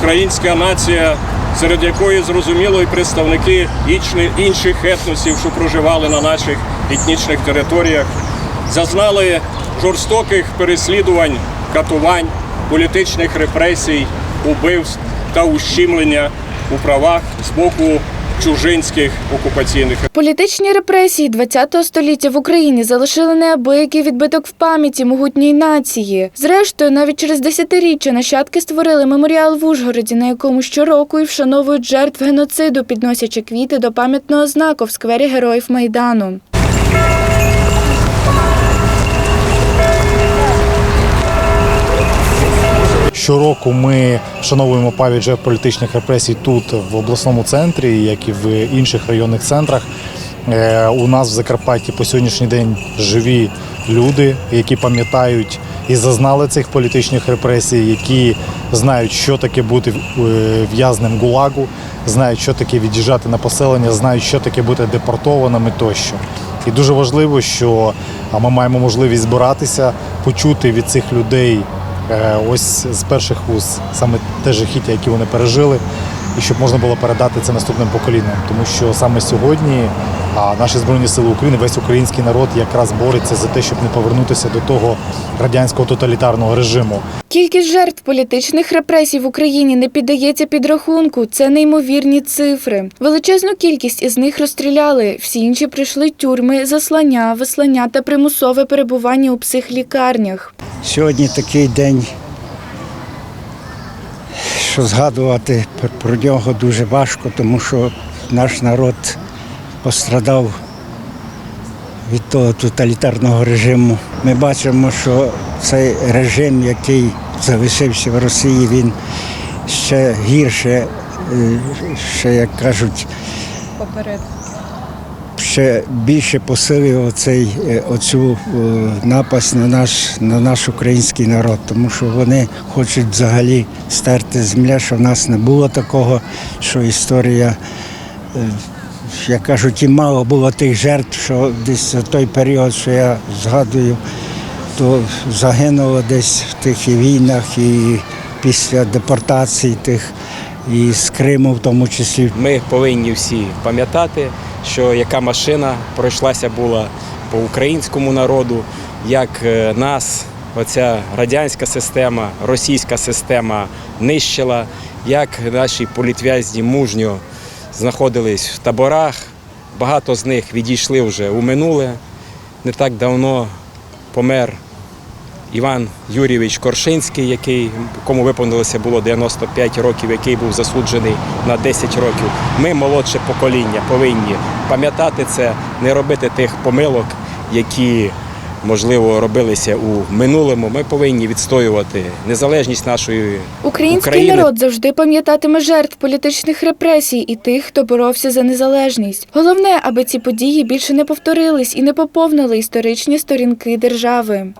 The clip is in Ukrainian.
українська нація, серед якої зрозуміло і представники інших етносів, що проживали на наших етнічних територіях, зазнали жорстоких переслідувань, катувань, політичних репресій, убивств та ущемлення у правах з боку чужинських окупаційних Політичні репресії ХХ століття в Україні залишили неабиякий відбиток в пам'яті могутньої нації. Зрештою, навіть через десятиріччя нащадки створили меморіал в Ужгороді, на якому щороку і вшановують жертв геноциду, підносячи квіти до пам'ятного знаку в сквері Героїв Майдану. Щороку ми вшановуємо пам'ять жертв політичних репресій тут, в обласному центрі, як і в інших районних центрах. Е, У нас в Закарпатті по сьогоднішній день живі люди, які пам'ятають і зазнали цих політичних репресій, які знають, що таке бути е, в'язнем ГУЛАГу, знають, що таке від'їжджати на поселення, знають, що таке бути депортованими тощо. І дуже важливо, що ми маємо можливість збиратися, почути від цих людей ось з перших вуз саме те жахіття, які вони пережили, і щоб можна було передати це наступним поколінням. Тому що саме сьогодні наші Збройні Сили України, весь український народ якраз бореться за те, щоб не повернутися до того радянського тоталітарного режиму. Кількість жертв політичних репресій в Україні не піддається підрахунку. Це неймовірні цифри. Величезну кількість із них розстріляли. Всі інші прийшли тюрми, заслання, вислання та примусове перебування у психлікарнях. Сьогодні такий день, що згадувати про нього дуже важко, тому що наш народ пострадав від того тоталітарного режиму. Ми бачимо, що цей режим, який залишився в Росії, він ще гірше, е, ще, як кажуть, ще більше посилив оцей, е, оцю е, напасть на наш, на наш український народ, тому що вони хочуть взагалі стерти земля, що в нас не було такого, що історія, е, як кажуть, і мало було тих жертв, що десь за той період, що я згадую, то загинуло десь в тих війнах, і після депортації тих, і з Криму в тому числі. Ми повинні всі пам'ятати, що яка машина пройшлася була по українському народу, як е, нас оця радянська система, російська система нищила, як наші політв'язні мужньо знаходились в таборах. Багато з них відійшли вже у минуле. Не так давно помер Іван Юрійович Коршинський, який, кому виповнилося було 95 років, який був засуджений на 10 років. Ми, молодше покоління, повинні пам'ятати це, не робити тих помилок, які, можливо, робилися у минулому. Ми повинні відстоювати незалежність нашої Український України. народ завжди пам'ятатиме жертв політичних репресій і тих, хто боровся за незалежність. Головне, аби ці події більше не повторились і не поповнили історичні сторінки держави.